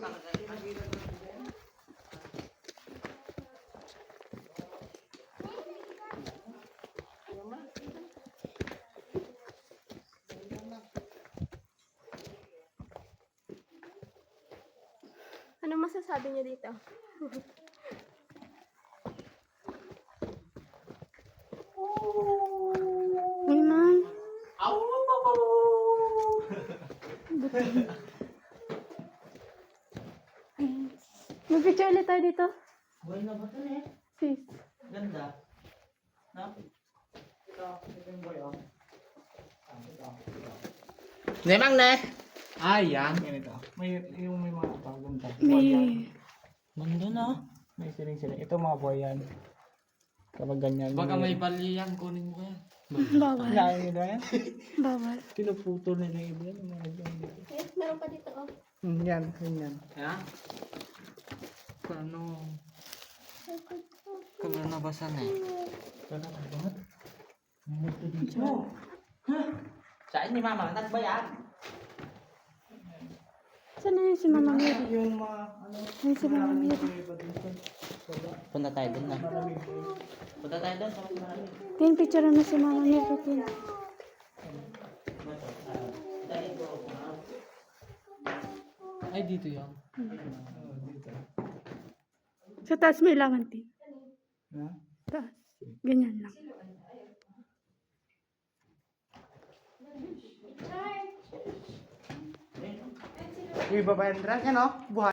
Ano masasabi niyo dito? Ay, man. Mag-picture ulit tayo dito. Buhay na ba ito eh? Sis. Ganda. No? Ito, ito yung boy oh. Ah, ito, ito. Nemang ne! Ah, yan. Ganito. May, yung may mga pagpunta. May... Mando na. May siling-siling. Ito mga boy yan. Kapag ganyan. Baka may bali yan, kunin mo yan. Bawal. Nyo na yan. Bawal. Pinuputol nila yung iba yan. meron pa dito, oh. Hmm, yan, ganyan. Ha? Kano? Kano nabasan eh? Wala ka ba? Muto dito. Ha? Saan ni mama? Nag ba yan? Saan na yun si Mama Mary? Yung mga ano. Ayun si Mama Mary. Punta tayo dun na. Eh. Punta tayo dun sa malamig. Tin, picture na si Mama Mary, Tin. Ay, dito yan. Dito. Sa taas may laman, Tin. Ha? Taas. Ganyan lang. Uy, babayan drag, ano? Buhay.